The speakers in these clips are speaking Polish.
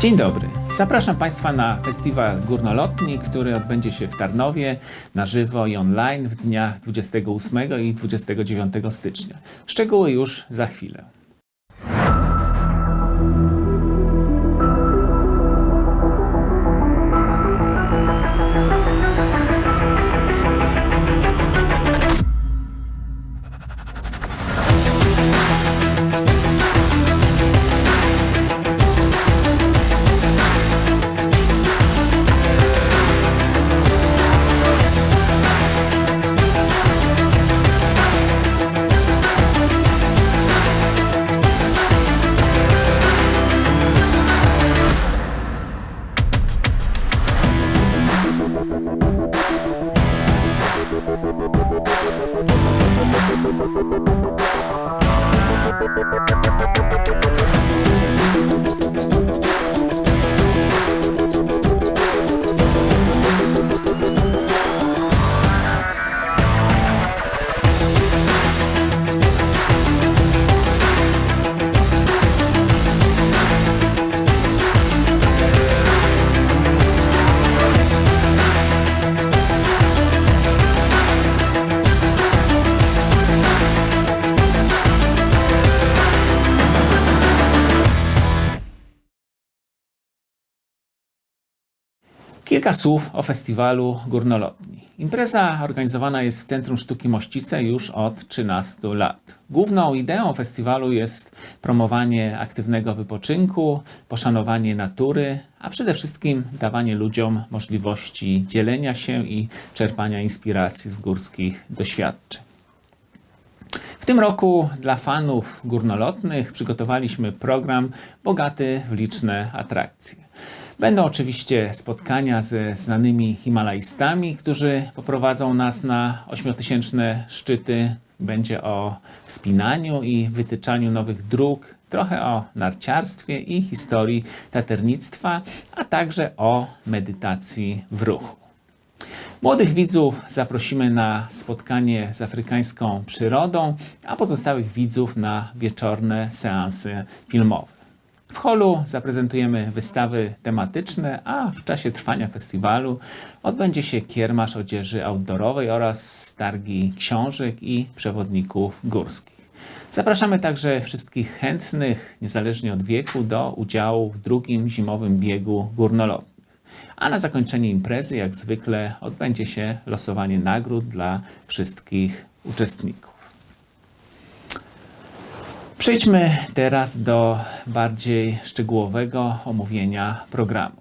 Dzień dobry. Zapraszam Państwa na festiwal górnolotni, który odbędzie się w Tarnowie na żywo i online w dniach 28 i 29 stycznia. Szczegóły już za chwilę. Kilka słów o festiwalu Górnolotni. Impreza organizowana jest w Centrum Sztuki Mościce już od 13 lat. Główną ideą festiwalu jest promowanie aktywnego wypoczynku, poszanowanie natury, a przede wszystkim dawanie ludziom możliwości dzielenia się i czerpania inspiracji z górskich doświadczeń. W tym roku dla fanów górnolotnych przygotowaliśmy program bogaty w liczne atrakcje. Będą oczywiście spotkania ze znanymi Himalajstami, którzy poprowadzą nas na ośmiotysięczne szczyty. Będzie o wspinaniu i wytyczaniu nowych dróg, trochę o narciarstwie i historii taternictwa, a także o medytacji w ruchu. Młodych widzów zaprosimy na spotkanie z afrykańską przyrodą, a pozostałych widzów na wieczorne seanse filmowe. W holu zaprezentujemy wystawy tematyczne, a w czasie trwania festiwalu odbędzie się kiermasz odzieży outdoorowej oraz targi książek i przewodników górskich. Zapraszamy także wszystkich chętnych, niezależnie od wieku, do udziału w drugim zimowym biegu górnolotnych. A na zakończenie imprezy, jak zwykle, odbędzie się losowanie nagród dla wszystkich uczestników. Przejdźmy teraz do bardziej szczegółowego omówienia programu.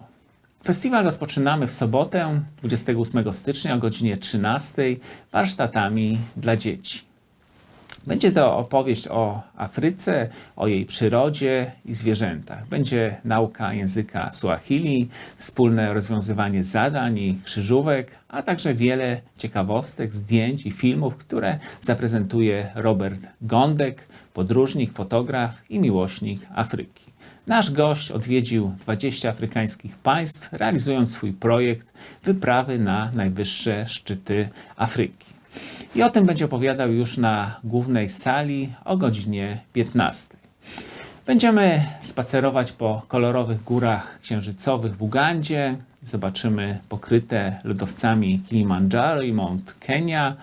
Festiwal rozpoczynamy w sobotę 28 stycznia o godzinie 13 warsztatami dla dzieci. Będzie to opowieść o Afryce, o jej przyrodzie i zwierzętach. Będzie nauka języka Swahili, wspólne rozwiązywanie zadań i krzyżówek, a także wiele ciekawostek, zdjęć i filmów, które zaprezentuje Robert Gądek, podróżnik, fotograf i miłośnik Afryki. Nasz gość odwiedził 20 afrykańskich państw, realizując swój projekt Wyprawy na najwyższe szczyty Afryki. I o tym będzie opowiadał już na głównej sali o godzinie 15. Będziemy spacerować po kolorowych górach księżycowych w Ugandzie. Zobaczymy pokryte lodowcami Kilimandżaro i Mount Kenya.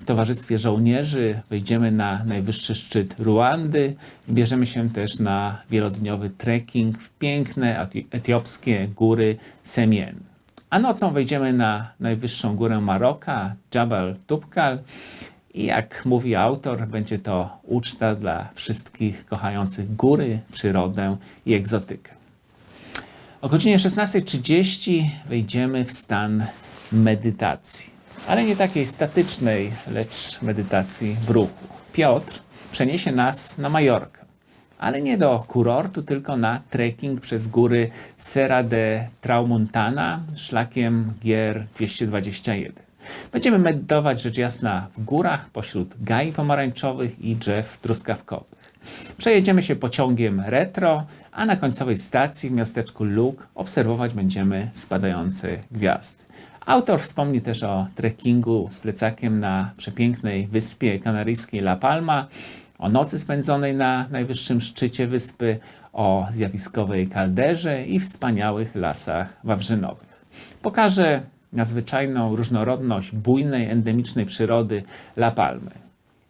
W towarzystwie żołnierzy wejdziemy na najwyższy szczyt Ruandy i bierzemy się też na wielodniowy trekking w piękne etiopskie góry Semien. A nocą wejdziemy na najwyższą górę Maroka, Jabal Tubkal. I jak mówi autor, będzie to uczta dla wszystkich kochających góry, przyrodę i egzotykę. O godzinie 16.30 wejdziemy w stan medytacji, ale nie takiej statycznej, lecz medytacji w ruchu. Piotr przeniesie nas na Majorkę, ale nie do kurortu, tylko na trekking przez góry Serra de Traumuntana szlakiem Gier 221. Będziemy medytować rzecz jasna w górach, pośród gai pomarańczowych i drzew truskawkowych. Przejedziemy się pociągiem retro, a na końcowej stacji w miasteczku Luke obserwować będziemy spadające gwiazdy. Autor wspomni też o trekkingu z plecakiem na przepięknej wyspie kanaryjskiej La Palma, o nocy spędzonej na najwyższym szczycie wyspy, o zjawiskowej kalderze i wspaniałych lasach wawrzynowych. Pokażę nadzwyczajną różnorodność bujnej, endemicznej przyrody La Palmy.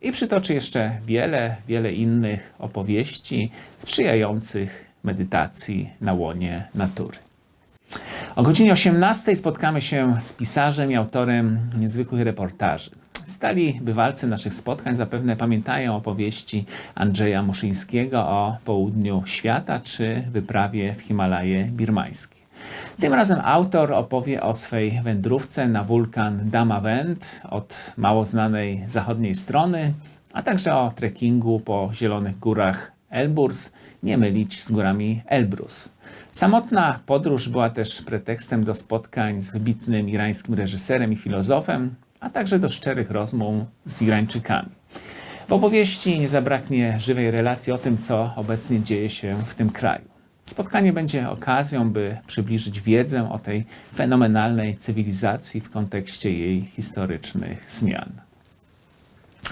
I przytoczy jeszcze wiele, wiele innych opowieści sprzyjających medytacji na łonie natury. O godzinie 18 spotkamy się z pisarzem i autorem niezwykłych reportaży. Stali bywalcy naszych spotkań zapewne pamiętają opowieści Andrzeja Muszyńskiego o południu świata czy wyprawie w Himalaje birmańskie. Tym razem autor opowie o swej wędrówce na wulkan Damavend od mało znanej zachodniej strony, a także o trekkingu po zielonych górach Elburz, nie mylić z górami Elbrus. Samotna podróż była też pretekstem do spotkań z wybitnym irańskim reżyserem i filozofem, a także do szczerych rozmów z Irańczykami. W opowieści nie zabraknie żywej relacji o tym, co obecnie dzieje się w tym kraju. Spotkanie będzie okazją, by przybliżyć wiedzę o tej fenomenalnej cywilizacji w kontekście jej historycznych zmian.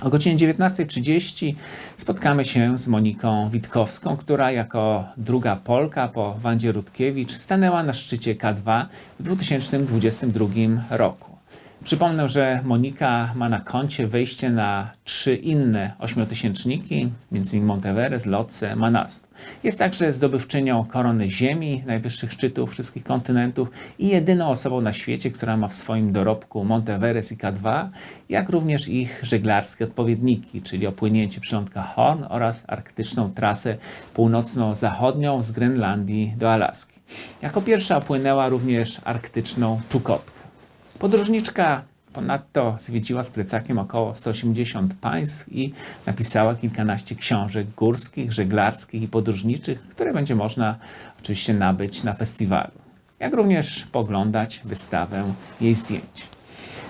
O godzinie 19.30 spotkamy się z Moniką Witkowską, która jako druga Polka po Wandzie Rutkiewicz stanęła na szczycie K2 w 2022 roku. Przypomnę, że Monika ma na koncie wejście na trzy inne ośmiotysięczniki, m.in. Monteverest, Lotse, Manastu. Jest także zdobywczynią korony Ziemi, najwyższych szczytów wszystkich kontynentów i jedyną osobą na świecie, która ma w swoim dorobku Monteverest i K2, jak również ich żeglarskie odpowiedniki, czyli opłynięcie przylądka Horn oraz arktyczną trasę północno-zachodnią z Grenlandii do Alaski. Jako pierwsza opłynęła również arktyczną Czukotkę. Podróżniczka ponadto zwiedziła z plecakiem około 180 państw i napisała kilkanaście książek górskich, żeglarskich i podróżniczych, które będzie można oczywiście nabyć na festiwalu, jak również poglądać wystawę jej zdjęć.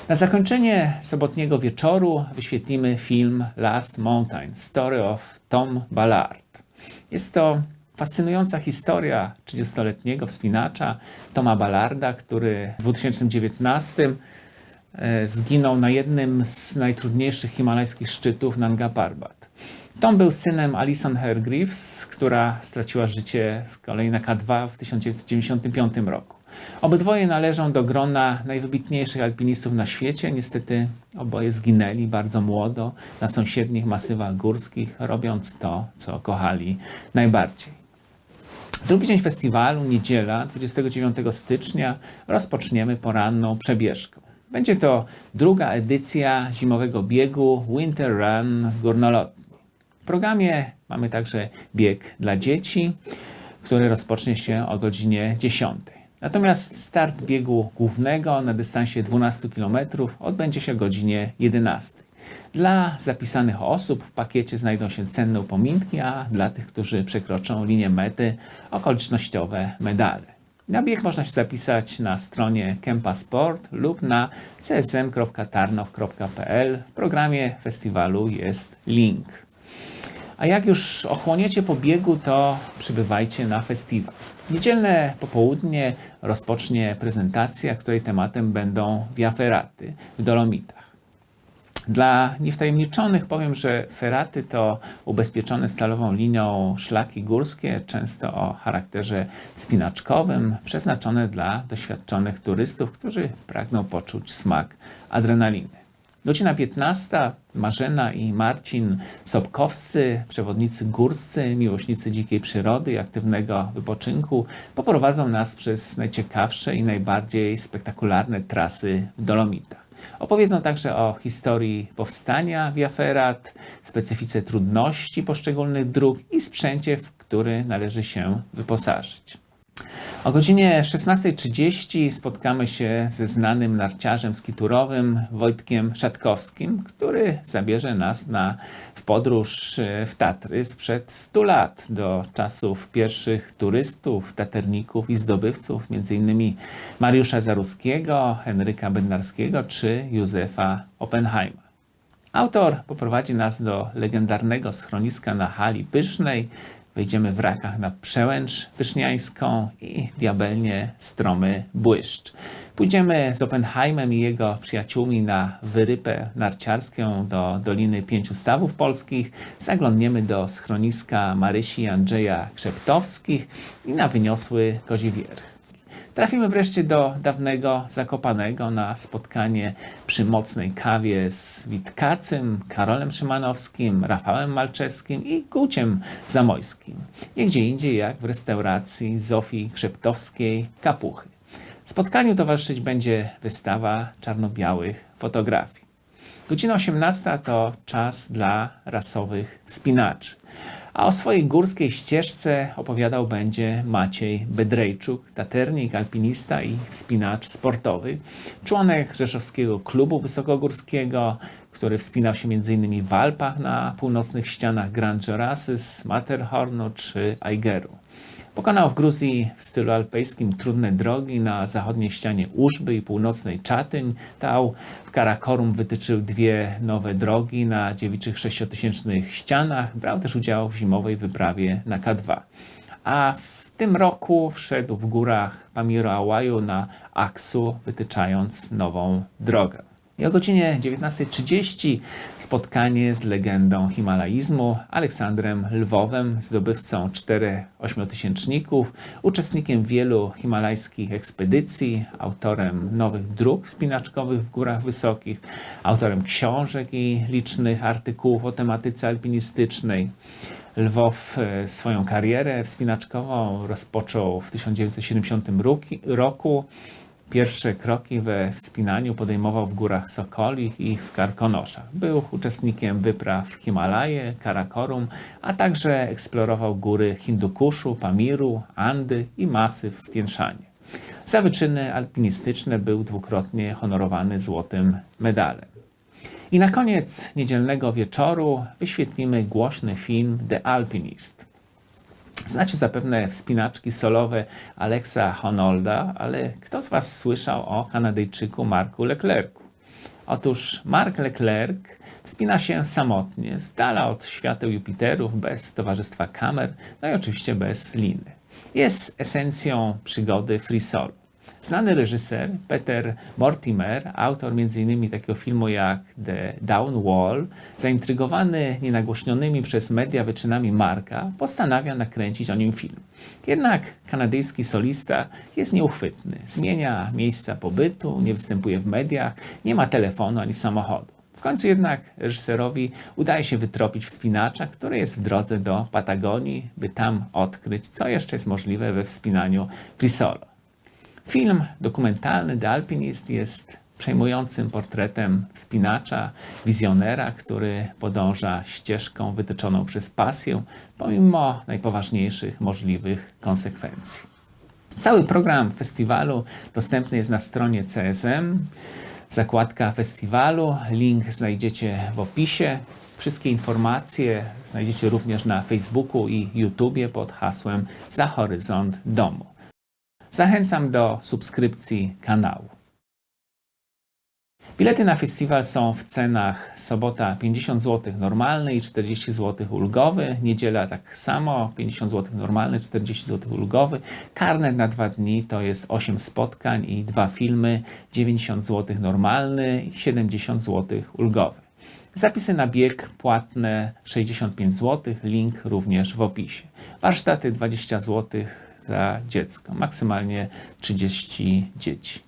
Na zakończenie sobotniego wieczoru wyświetlimy film Last Mountain Story of Tom Ballard. Jest to Fascynująca historia 30-letniego wspinacza Toma Ballarda, który w 2019 e, zginął na jednym z najtrudniejszych himalajskich szczytów Nanga Parbat. Tom był synem Alison Hargreaves, która straciła życie z kolei na K2 w 1995 roku. Obydwoje należą do grona najwybitniejszych alpinistów na świecie. Niestety oboje zginęli bardzo młodo na sąsiednich masywach górskich, robiąc to, co kochali najbardziej. Drugi dzień festiwalu, niedziela, 29 stycznia, rozpoczniemy poranną przebieżką. Będzie to druga edycja zimowego biegu Winter Run w górnolotni. W programie mamy także bieg dla dzieci, który rozpocznie się o godzinie 10. Natomiast start biegu głównego na dystansie 12 km odbędzie się o godzinie 11. Dla zapisanych osób w pakiecie znajdą się cenne upominki, a dla tych, którzy przekroczą linię mety, okolicznościowe medale. Na bieg można się zapisać na stronie Kempa Sport lub na csm.tarnow.pl. W programie festiwalu jest link. A jak już ochłoniecie po biegu, to przybywajcie na festiwal. Niedzielne popołudnie rozpocznie prezentacja, której tematem będą wiaferaty w Dolomitach. Dla niewtajemniczonych powiem, że feraty to ubezpieczone stalową linią szlaki górskie, często o charakterze spinaczkowym, przeznaczone dla doświadczonych turystów, którzy pragną poczuć smak adrenaliny. Godzina 15. Marzena i Marcin Sobkowscy, przewodnicy górscy, miłośnicy dzikiej przyrody i aktywnego wypoczynku, poprowadzą nas przez najciekawsze i najbardziej spektakularne trasy w Dolomitach. Opowiedzą także o historii powstania Wiaferat, specyfice trudności poszczególnych dróg i sprzęcie, w który należy się wyposażyć. O godzinie 16.30 spotkamy się ze znanym narciarzem skiturowym Wojtkiem Szatkowskim, który zabierze nas na, w podróż e, w Tatry sprzed 100 lat do czasów pierwszych turystów, taterników i zdobywców, m.in. Mariusza Zaruskiego, Henryka Bednarskiego czy Józefa Oppenheima. Autor poprowadzi nas do legendarnego schroniska na hali Pysznej, Wejdziemy w rakach na przełęcz wyszniańską i diabelnie stromy błyszcz. Pójdziemy z Oppenheimem i jego przyjaciółmi na wyrypę narciarską do Doliny Pięciu Stawów Polskich. Zaglądniemy do schroniska Marysi i Andrzeja Krzeptowskich i na wyniosły Koziwierch. Trafimy wreszcie do dawnego Zakopanego na spotkanie przy mocnej kawie z Witkacym, Karolem Szymanowskim, Rafałem Malczewskim i Guciem Zamojskim. Nie gdzie indziej jak w restauracji Zofii Krzeptowskiej Kapuchy. Spotkaniu towarzyszyć będzie wystawa czarno-białych fotografii. Godzina 18 to czas dla rasowych wspinaczy. A o swojej górskiej ścieżce opowiadał będzie Maciej Bedrejczuk, taternik, alpinista i wspinacz sportowy, członek Rzeszowskiego Klubu Wysokogórskiego, który wspinał się m.in. w Alpach na północnych ścianach Grand Jurasys, Matterhornu czy Aigeru. Pokonał w Gruzji w stylu alpejskim trudne drogi na zachodniej ścianie Użby i północnej Czatyń. Tał w Karakorum wytyczył dwie nowe drogi na dziewiczych sześciotysięcznych ścianach. Brał też udział w zimowej wyprawie na K2. A w tym roku wszedł w górach Pamiro Ałaju na Aksu, wytyczając nową drogę. I o godzinie 19.30 spotkanie z legendą himalaizmu Aleksandrem Lwowem, zdobywcą czterech ośmiotysięczników, uczestnikiem wielu himalajskich ekspedycji, autorem nowych dróg wspinaczkowych w górach wysokich, autorem książek i licznych artykułów o tematyce alpinistycznej. Lwow e, swoją karierę wspinaczkową rozpoczął w 1970 roku. Pierwsze kroki we wspinaniu podejmował w górach Sokolich i w Karkonoszach. Był uczestnikiem wypraw w Himalaje, Karakorum, a także eksplorował góry Hindukuszu, Pamiru, Andy i masyw w Tienszanie. Za wyczyny alpinistyczne był dwukrotnie honorowany złotym medalem. I na koniec niedzielnego wieczoru wyświetlimy głośny film The Alpinist. Znacie zapewne wspinaczki solowe Alexa Honolda, ale kto z Was słyszał o Kanadyjczyku Marku Leclercu? Otóż Mark Leclerc wspina się samotnie, z dala od świateł Jupiterów, bez towarzystwa kamer, no i oczywiście bez liny. Jest esencją przygody free solo. Znany reżyser Peter Mortimer, autor m.in. takiego filmu jak The Down Wall, zaintrygowany nienagłośnionymi przez media wyczynami Marka, postanawia nakręcić o nim film. Jednak kanadyjski solista jest nieuchwytny. Zmienia miejsca pobytu, nie występuje w mediach, nie ma telefonu ani samochodu. W końcu jednak reżyserowi udaje się wytropić wspinacza, który jest w drodze do Patagonii, by tam odkryć, co jeszcze jest możliwe we wspinaniu free solo. Film dokumentalny The Alpinist jest przejmującym portretem wspinacza, wizjonera, który podąża ścieżką wytyczoną przez pasję, pomimo najpoważniejszych możliwych konsekwencji. Cały program festiwalu dostępny jest na stronie CSM. Zakładka festiwalu, link znajdziecie w opisie. Wszystkie informacje znajdziecie również na Facebooku i YouTubie pod hasłem Za Horyzont Domu. Zachęcam do subskrypcji kanału. Bilety na festiwal są w cenach sobota 50 zł normalny i 40 zł ulgowy, niedziela tak samo 50 zł normalny, 40 zł ulgowy. Karnet na dwa dni to jest 8 spotkań i dwa filmy, 90 zł normalny i 70 zł ulgowy. Zapisy na bieg płatne 65 zł, link również w opisie. Warsztaty 20 zł za dziecko, maksymalnie 30 dzieci.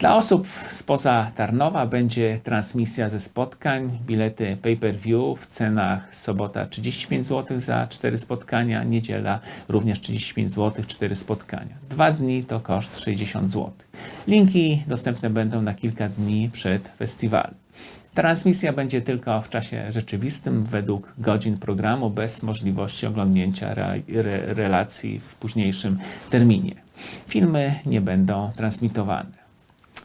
Dla osób spoza Tarnowa będzie transmisja ze spotkań, bilety pay-per-view w cenach sobota 35 zł za 4 spotkania, niedziela również 35 zł, 4 spotkania. Dwa dni to koszt 60 zł. Linki dostępne będą na kilka dni przed festiwalem. Transmisja będzie tylko w czasie rzeczywistym, według godzin programu, bez możliwości oglądnięcia re, re, relacji w późniejszym terminie. Filmy nie będą transmitowane.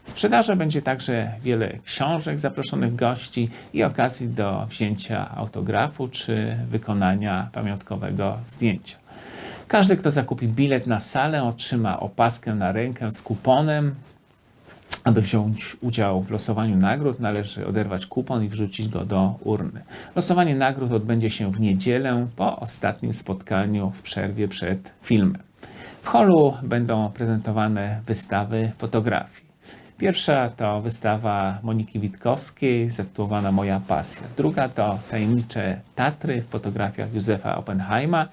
W sprzedaży będzie także wiele książek zaproszonych gości i okazji do wzięcia autografu czy wykonania pamiątkowego zdjęcia. Każdy, kto zakupi bilet na salę, otrzyma opaskę na rękę z kuponem Aby wziąć udział w losowaniu nagród, należy oderwać kupon i wrzucić go do urny. Losowanie nagród odbędzie się w niedzielę po ostatnim spotkaniu w przerwie przed filmem. W holu będą prezentowane wystawy fotografii. Pierwsza to wystawa Moniki Witkowskiej zatytułowana Moja pasja. Druga to Tajemnicze Tatry w fotografiach Józefa Oppenheima.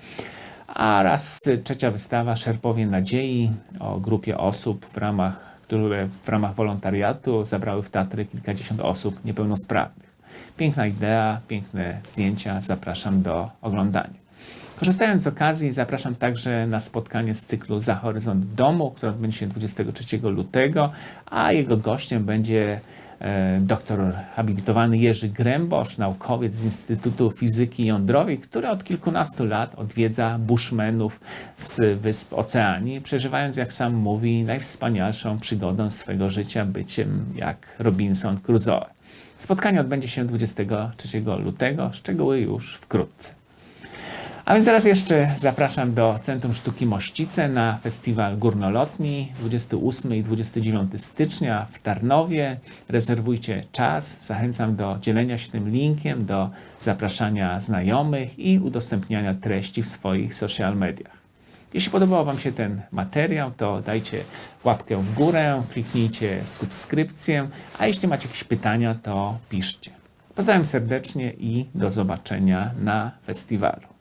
A raz trzecia wystawa Szerpowie Nadziei o grupie osób w ramach które w ramach wolontariatu zabrały w Tatry kilkadziesiąt osób niepełnosprawnych. Piękna idea, piękne zdjęcia, zapraszam do oglądania. Korzystając z okazji, zapraszam także na spotkanie z cyklu Za Horyzont Domu, które odbędzie się 23 lutego, a jego gościem będzie doktor habilitowany Jerzy Grębosz, naukowiec z Instytutu Fizyki Jądrowej, który od kilkunastu lat odwiedza bushmenów z wysp Oceanii, przeżywając, jak sam mówi, najwspanialszą przygodę swego życia, byciem jak Robinson Crusoe. Spotkanie odbędzie się 23 lutego, szczegóły już wkrótce. A więc zaraz jeszcze zapraszam do Centrum Sztuki Mościce na festiwal Górnolotni 28 i 29 stycznia w Tarnowie. Rezerwujcie czas. Zachęcam do dzielenia się tym linkiem, do zapraszania znajomych i udostępniania treści w swoich social mediach. Jeśli podobał Wam się ten materiał, to dajcie łapkę w górę, kliknijcie subskrypcję, a jeśli macie jakieś pytania, to piszcie. Pozdrawiam serdecznie i do zobaczenia na festiwalu.